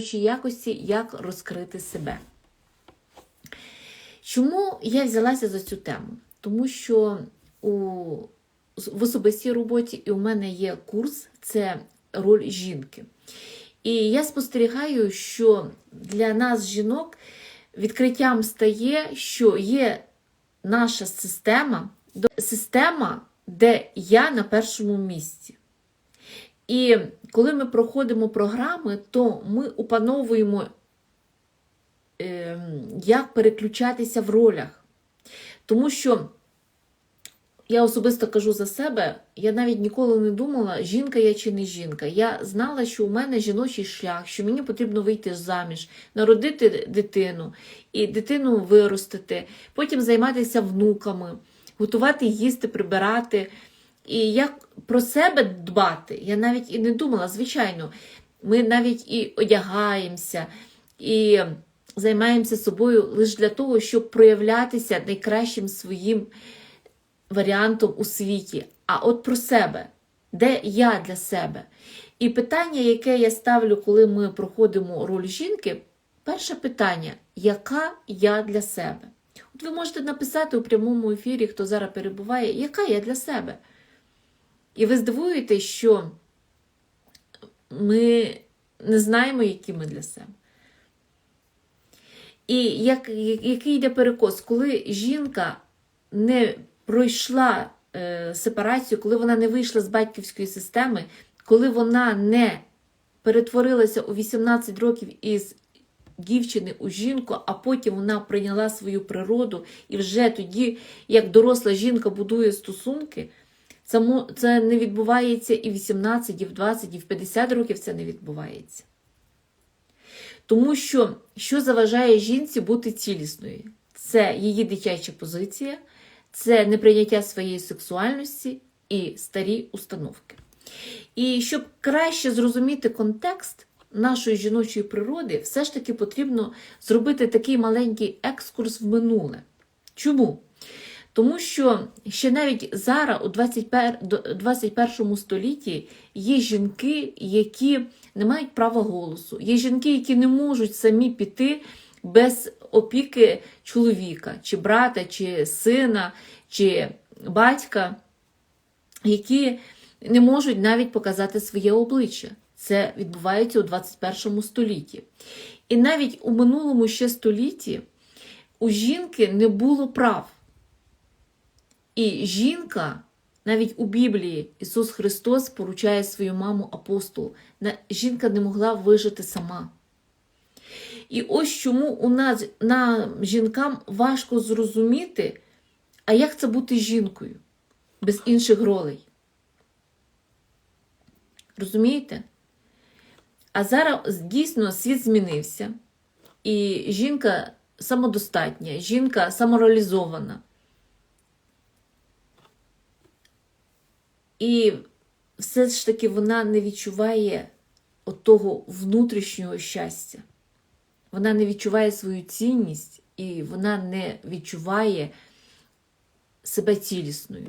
якості, як розкрити себе. Чому я взялася за цю тему? Тому що у, в особистій роботі і у мене є курс це роль жінки. І я спостерігаю, що для нас, жінок, відкриттям стає, що є наша система, система, де я на першому місці. І коли ми проходимо програми, то ми опановуємо, ем, як переключатися в ролях. Тому що я особисто кажу за себе, я навіть ніколи не думала, жінка я чи не жінка. Я знала, що у мене жіночий шлях, що мені потрібно вийти заміж, народити дитину і дитину виростити, потім займатися внуками, готувати їсти, прибирати. І як про себе дбати, я навіть і не думала. Звичайно, ми навіть і одягаємося, і займаємося собою лише для того, щоб проявлятися найкращим своїм варіантом у світі. А от про себе, де я для себе? І питання, яке я ставлю, коли ми проходимо роль жінки, перше питання: яка я для себе? От ви можете написати у прямому ефірі, хто зараз перебуває, яка я для себе? І ви здивуєтесь, що ми не знаємо, які ми для себе. І як, який йде перекос, коли жінка не пройшла е, сепарацію, коли вона не вийшла з батьківської системи, коли вона не перетворилася у 18 років із дівчини у жінку, а потім вона прийняла свою природу, і вже тоді, як доросла жінка будує стосунки. Це, не відбувається і в 18, і в 20, і в 50 років це не відбувається. Тому що що заважає жінці бути цілісною? Це її дитяча позиція, це неприйняття своєї сексуальності і старі установки. І щоб краще зрозуміти контекст нашої жіночої природи, все ж таки потрібно зробити такий маленький екскурс в минуле. Чому? Тому що ще навіть зараз, у 21 столітті, є жінки, які не мають права голосу, є жінки, які не можуть самі піти без опіки чоловіка, чи брата, чи сина, чи батька, які не можуть навіть показати своє обличчя. Це відбувається у 21 столітті. І навіть у минулому ще столітті у жінки не було прав. І жінка, навіть у Біблії, Ісус Христос поручає свою маму апостолу. Жінка не могла вижити сама. І ось чому у нас нам, жінкам важко зрозуміти, а як це бути жінкою без інших ролей. Розумієте? А зараз дійсно світ змінився, і жінка самодостатня, жінка самореалізована. І все ж таки вона не відчуває того внутрішнього щастя. Вона не відчуває свою цінність і вона не відчуває себе цілісною.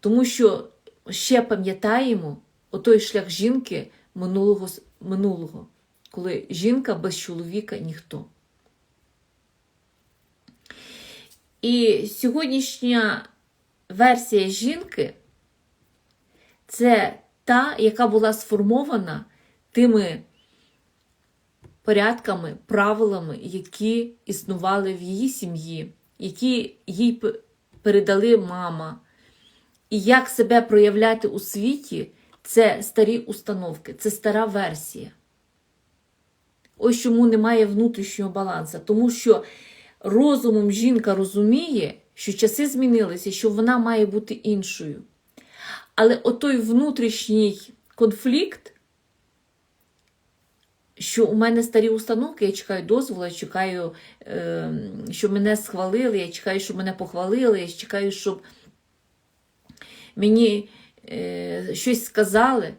Тому що ще пам'ятаємо отой шлях жінки минулого, минулого, коли жінка без чоловіка ніхто. І сьогоднішня версія жінки це та, яка була сформована тими порядками, правилами, які існували в її сім'ї, які їй передали мама. І як себе проявляти у світі це старі установки, це стара версія. Ось чому немає внутрішнього балансу. Тому що розумом жінка розуміє, що часи змінилися, що вона має бути іншою. Але отой внутрішній конфлікт, що у мене старі установки, я чекаю дозволу, я чекаю, е, щоб мене схвалили, я чекаю, щоб мене похвалили, я чекаю, щоб мені е, щось сказали.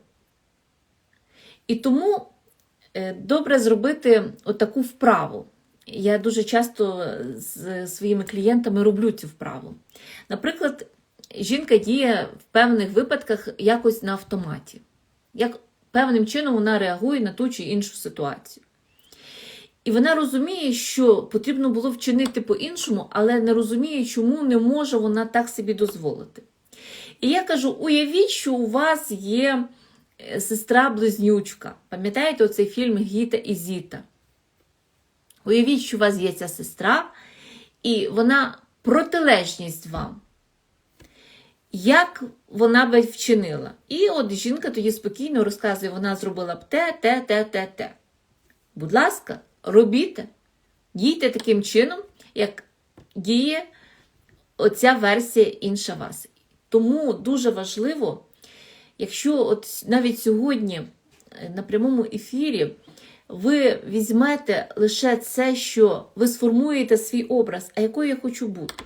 І тому е, добре зробити отаку вправу. Я дуже часто з своїми клієнтами роблю цю вправу. Наприклад, жінка діє в певних випадках якось на автоматі. Як певним чином вона реагує на ту чи іншу ситуацію. І вона розуміє, що потрібно було вчинити по-іншому, але не розуміє, чому не може вона так собі дозволити. І я кажу: уявіть, що у вас є е, сестра-близнючка. Пам'ятаєте оцей фільм Гіта і Зіта? Уявіть, що у вас є ця сестра, і вона протилежність вам. Як вона би вчинила? І от жінка тоді спокійно розказує, вона зробила б те, те, те, те, те. Будь ласка, робіть, дійте таким чином, як діє оця версія інша вас. Тому дуже важливо, якщо от навіть сьогодні е, на прямому ефірі ви візьмете лише це, що ви сформуєте свій образ, а якою я хочу бути.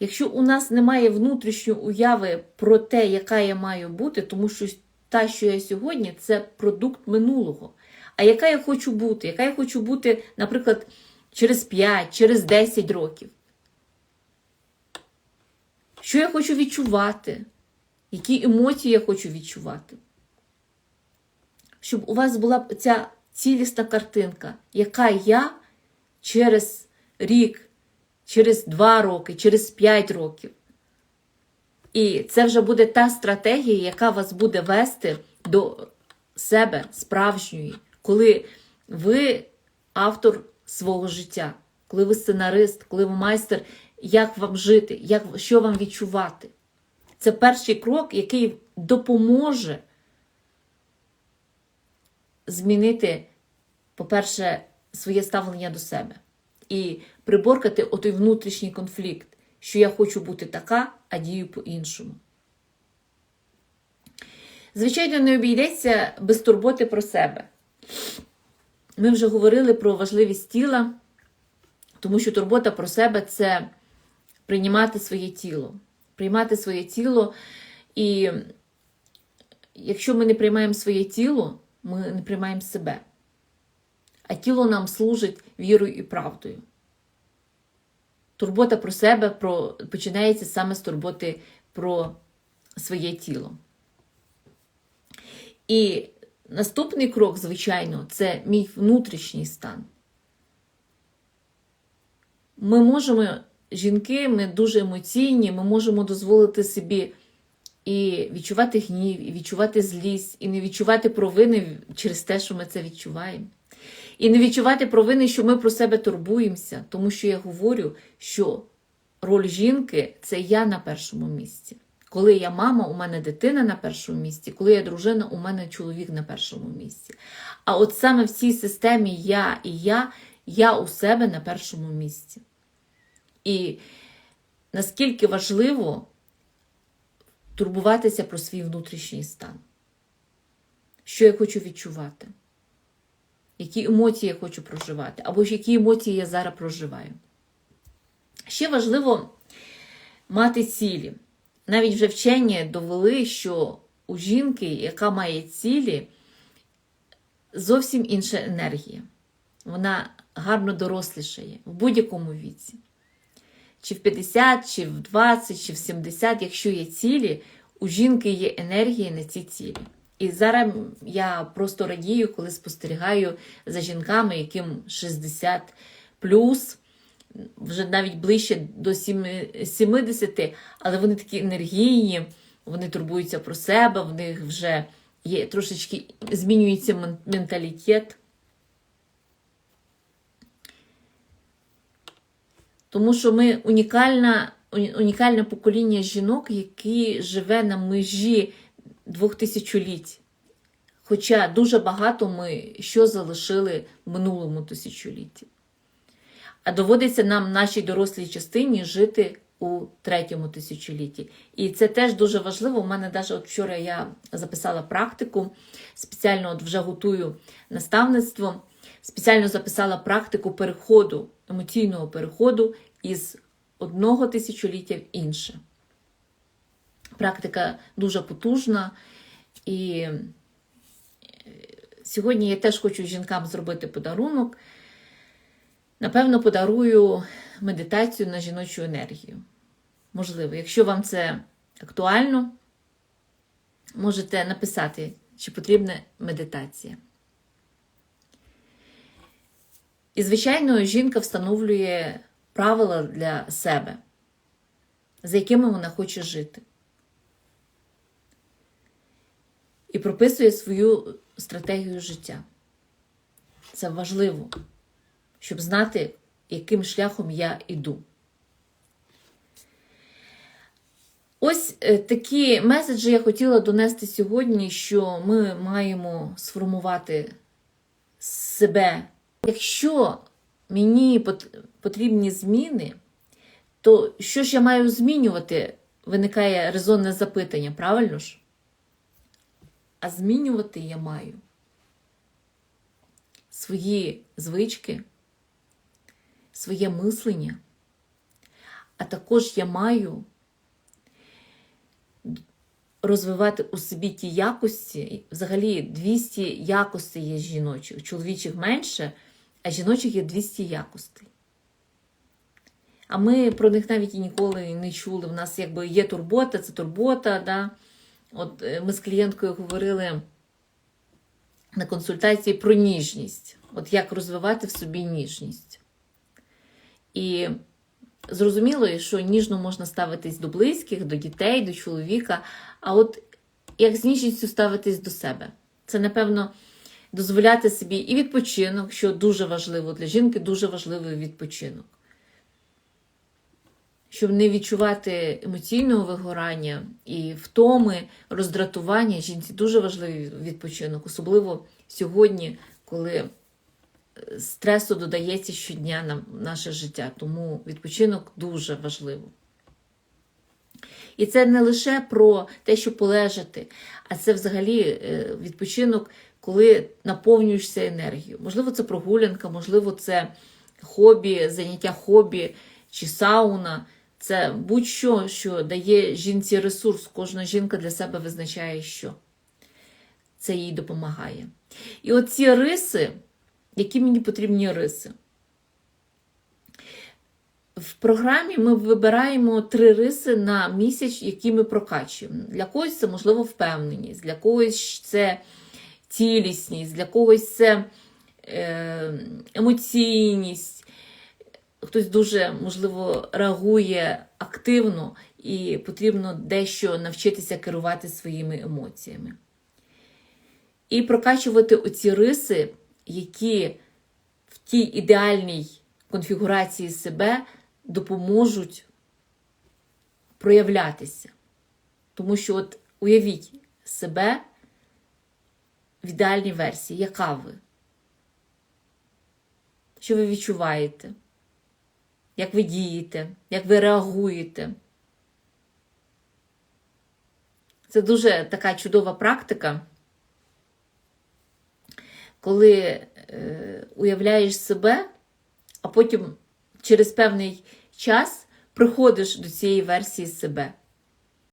Якщо у нас немає внутрішньої уяви про те, яка я маю бути, тому що та, що я сьогодні, це продукт минулого. А яка я хочу бути? Яка я хочу бути, наприклад, через 5, через 10 років? Що я хочу відчувати? Які емоції я хочу відчувати? Щоб у вас була ця цілісна картинка, яка я через рік, через 2 роки, через 5 років. І це вже буде та стратегія, яка вас буде вести до себе справжньої, коли ви автор свого життя, коли ви сценарист, коли ви майстер, як вам жити, як, що вам відчувати. Це перший крок, який допоможе змінити, по-перше, своє ставлення до себе і приборкати отой внутрішній конфлікт, що я хочу бути така, а дію по-іншому. Звичайно, не обійдеться без турботи про себе. Ми вже говорили про важливість тіла, тому що турбота про себе це приймати своє тіло. Приймати своє тіло. І якщо ми не приймаємо своє тіло, ми не приймаємо себе. А тіло нам служить вірою і правдою. Турбота про себе про, починається саме з турботи про своє тіло. І наступний крок, звичайно, це мій внутрішній стан. Ми можемо, жінки, ми дуже емоційні, ми можемо дозволити собі і відчувати гнів, і відчувати злість, і не відчувати провини через те, що ми це відчуваємо. І не відчувати провини, що ми про себе турбуємося, тому що я говорю, що роль жінки це я на першому місці. Коли я мама, у мене дитина на першому місці, коли я дружина, у мене чоловік на першому місці. А от саме в цій системі я і я, я у себе на першому місці. І наскільки важливо турбуватися про свій внутрішній стан, що я хочу відчувати, які емоції я хочу проживати, або ж які емоції я зараз проживаю. Ще важливо мати цілі. Навіть вже вчені довели, що у жінки, яка має цілі, зовсім інша енергія. Вона гарно дорослішає в будь-якому віці. Чи в 50, чи в 20, чи в 70, якщо є цілі, у жінки є енергія на ці цілі. І зараз я просто радію, коли спостерігаю за жінками, яким 60 плюс, вже навіть ближче до 70, але вони такі енергійні, вони турбуються про себе, в них вже є трошечки змінюється менталітет. Тому що ми унікальна, унікальне покоління жінок, які живе на межі двох тисячоліть. Хоча дуже багато ми що залишили в минулому тисячолітті. А доводиться нам нашій дорослій частині жити у третьому тисячолітті. І це теж дуже важливо. У мене навіть от вчора я записала практику, спеціально от вже готую наставництво, спеціально записала практику переходу, емоційного переходу із одного тисячоліття в інше. Практика дуже потужна. І сьогодні я теж хочу жінкам зробити подарунок. Напевно, подарую медитацію на жіночу енергію. Можливо, якщо вам це актуально, можете написати, чи потрібна медитація. І, звичайно, жінка встановлює правила для себе, за якими вона хоче жити. І прописує свою стратегію життя. Це важливо, щоб знати, яким шляхом я йду. Ось е, такі меседжі я хотіла донести сьогодні, що ми маємо сформувати себе. Якщо мені потрібні зміни, то що ж я маю змінювати? Виникає резонне запитання, правильно ж? А змінювати я маю свої звички, своє мислення, а також я маю розвивати у собі ті якості, взагалі 200 якостей є жіночих, чоловічих менше, а жіночих є 200 якостей. А ми про них навіть і ніколи не чули. У нас якби є турбота, це турбота. Да? От е, ми з клієнткою говорили на консультації про ніжність. От як розвивати в собі ніжність. І зрозуміло, що ніжно можна ставитись до близьких, до дітей, до чоловіка. А от як з ніжністю ставитись до себе? Це, напевно, дозволяти собі і відпочинок, що дуже важливо для жінки, дуже важливий відпочинок. Щоб не відчувати емоційного вигорання і втоми, роздратування, жінці дуже важливий відпочинок, особливо сьогодні, коли стресу додається щодня на наше життя. Тому відпочинок дуже важливо. І це не лише про те, що полежати, а це взагалі е, відпочинок, коли наповнюєшся енергією. Можливо, це прогулянка, можливо, це хобі, заняття хобі чи сауна. Це будь-що, що дає жінці ресурс. Кожна жінка для себе визначає, що це їй допомагає. І оці риси, які мені потрібні риси. В програмі ми вибираємо три риси на місяць, які ми прокачуємо. Для когось це, можливо, впевненість, для когось це цілісність, для когось це е, емоційність. Хтось дуже, можливо, реагує активно і потрібно дещо навчитися керувати своїми емоціями. І прокачувати оці риси, які в тій ідеальній конфігурації себе допоможуть проявлятися. Тому що, от уявіть себе в ідеальній версії, яка ви? Що ви відчуваєте? Як ви дієте, як ви реагуєте? Це дуже така чудова практика, коли е, уявляєш себе, а потім через певний час приходиш до цієї версії себе.